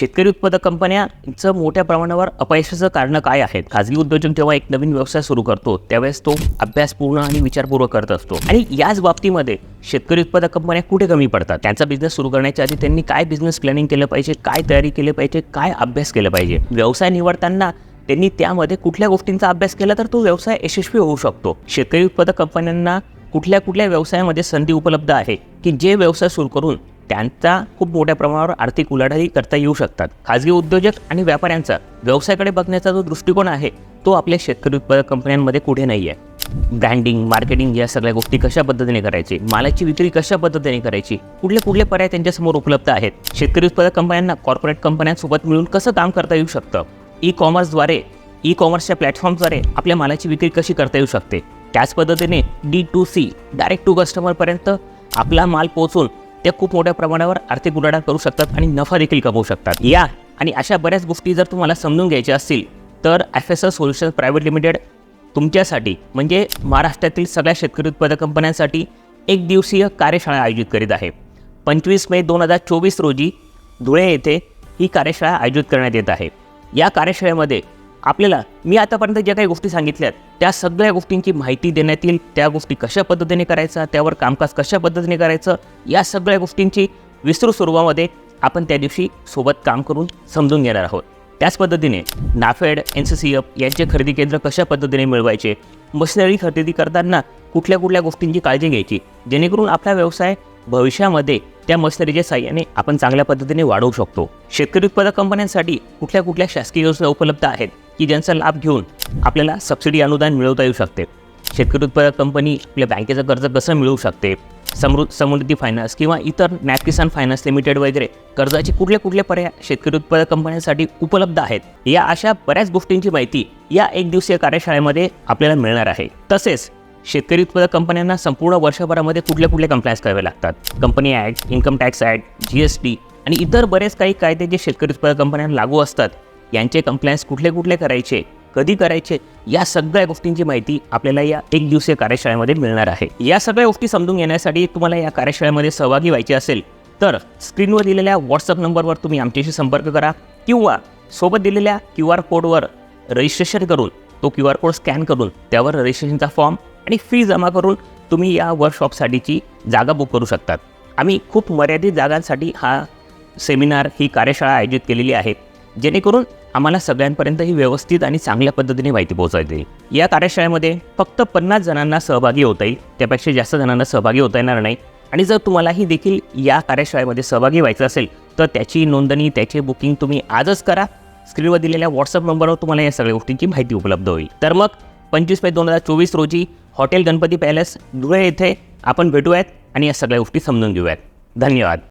शेतकरी उत्पादक कंपन्यांचं मोठ्या प्रमाणावर अपयशाचं कारण काय आहेत खाजगी उद्योजक जेव्हा एक नवीन व्यवसाय सुरू करतो त्यावेळेस तो अभ्यासपूर्ण आणि विचारपूर्वक करत असतो. आणि याच बाबतीमध्ये शेतकरी उत्पादक कंपन्या कुठे कमी पडतात? त्यांचा बिझनेस सुरू करण्याच्या आधी त्यांनी काय बिझनेस प्लॅनिंग केलं पाहिजे? काय तयारी केली पाहिजे? काय अभ्यास केला पाहिजे? व्यवसाय निवडताना त्यांनी त्यामध्ये कुठल्या गोष्टींचा अभ्यास केला तर तो व्यवसाय यशस्वी होऊ शकतो. शेतकरी उत्पादक कंपन्यांना कुठल्या कुठल्या व्यवसायामध्ये संधी उपलब्ध आहे? की जे व्यवसाय सुरू करून त्यांचा खूप मोठ्या प्रमाणावर आर्थिक उलाढाली करता येऊ शकतात. खाजगी उद्योजक आणि व्यापाऱ्यांचा व्यवसायाकडे बघण्याचा जो दृष्टिकोन आहे तो आपल्या शेतकरी उत्पादक कंपन्यांमध्ये कुठे नाही आहे ब्रँडिंग मार्केटिंग या सगळ्या गोष्टी कशा पद्धतीने करायची मालाची विक्री कशा पद्धतीने करायची कुठले कुठले पर्याय त्यांच्यासमोर उपलब्ध आहेत शेतकरी उत्पादक कंपन्यांना कॉर्पोरेट कंपन्यांसोबत मिळून कसं काम करता येऊ शकतं? ई कॉमर्सद्वारे ई कॉमर्सच्या प्लॅटफॉर्मद्वारे आपल्या मालाची विक्री कशी करता येऊ शकते? त्याच पद्धतीने D to C direct to कस्टमरपर्यंत आपला माल पोहोचून ते खूप मोठ्या प्रमाणावर आर्थिक उलाढाल करू शकतात आणि नफा देखील कमवू शकतात. या आणि अशा बऱ्याच गोष्टी जर तुम्हाला समजून घ्यायच्या असतील तर F S S solution private limited तुमच्यासाठी म्हणजे महाराष्ट्रातील सगळ्या शेतकरी उत्पादक कंपन्यांसाठी एक दिवसीय कार्यशाळा आयोजित करीत आहे. पंचवीस मे दोन हजार चोवीस रोजी धुळे येथे ही कार्यशाळा आयोजित करण्यात येत आहे. या कार्यशाळेमध्ये आपल्याला मी आतापर्यंत ज्या काही गोष्टी सांगितल्यात त्या सगळ्या गोष्टींची माहिती देण्यात येईल त्या गोष्टी कशा पद्धतीने करायचा त्यावर कामकाज कशा पद्धतीने करायचं या सगळ्या गोष्टींची विस्तृत स्वरूपामध्ये आपण त्या दिवशी सोबत काम करून समजून घेणार आहोत. त्याच पद्धतीने NAFED N C C F यांचे खरेदी केंद्र कशा पद्धतीने मिळवायचे मशिनरी खरेदी करताना कुठल्या कुठल्या गोष्टींची काळजी घ्यायची जेणेकरून आपला व्यवसाय भविष्यामध्ये त्या मशिनरीच्या साह्याने आपण चांगल्या पद्धतीने वाढवू शकतो. शेतकरी उत्पादक कंपन्यांसाठी कुठल्या कुठल्या शासकीय योजना उपलब्ध आहेत की ज्यांचा लाभ घेऊन आपल्याला सबसिडी अनुदान मिळवता येऊ शकते. शेतकरी उत्पादक कंपनी आपल्या बँकेचं कर्ज कसं मिळवू शकते? समृ समृद्धी फायनान्स किंवा इतर नॅप किसान फायनान्स लिमिटेड वगैरे कर्जाचे कुठले कुठले पर्याय शेतकरी उत्पादक कंपन्यांसाठी उपलब्ध आहेत? या अशा बऱ्याच गोष्टींची माहिती या एक दिवसीय कार्यशाळेमध्ये आपल्याला मिळणार आहे. तसेच शेतकरी उत्पादक कंपन्यांना संपूर्ण वर्षभरामध्ये कुठले कुठले कंप्लायन्स करावे लागतात? Company act income tax act G S T आणि इतर बरेच काही कायदे जे शेतकरी उत्पादक कंपन्यांना लागू असतात यांचे कंप्लायन्स कुठले कुठले करायचे कधी करायचे या सगळ्या गोष्टींची माहिती आपल्याला या एक दिवसीय कार्यशाळेमध्ये मिळणार आहे. या सगळ्या गोष्टी समजून घेण्यासाठी तुम्हाला या कार्यशाळेमध्ये सहभागी व्हायचे असेल तर स्क्रीनवर दिलेल्या व्हॉट्सअप नंबरवर तुम्ही आमच्याशी संपर्क करा किंवा सोबत दिलेल्या क्यू आर कोडवर रजिस्ट्रेशन करून तो क्यू आर कोड स्कॅन करून त्यावर रजिस्ट्रेशनचा फॉर्म आणि फी जमा करून तुम्ही या वर्कशॉपसाठीची जागा बुक करू शकतात. आम्ही खूप मर्यादित जागांसाठी हा सेमिनार ही कार्यशाळा आयोजित केलेली आहे. जेणेकरून आम्हाला सगळ्यांपर्यंत ही व्यवस्थित आणि चांगल्या पद्धतीने माहिती पोहोचवता येईल या कार्यशाळेमध्ये फक्त पन्नास जणांना सहभागी होता येईल त्यापेक्षा जास्त जणांना सहभागी होता येणार नाही. आणि जर तुम्हालाही देखील या कार्यशाळेमध्ये सहभागी व्हायचं असेल तर त्याची नोंदणी त्याचे बुकिंग तुम्ही आजच करा. स्क्रीनवर दिलेल्या व्हॉट्सअप नंबरवर तुम्हाला या सगळ्या गोष्टींची माहिती उपलब्ध होईल. तर मग पंचवीस मे दोन हजार चोवीस रोजी हॉटेल गणपती पॅलेस धुळे येथे आपण भेटूयात आणि या सगळ्या गोष्टी समजून घेऊयात. धन्यवाद.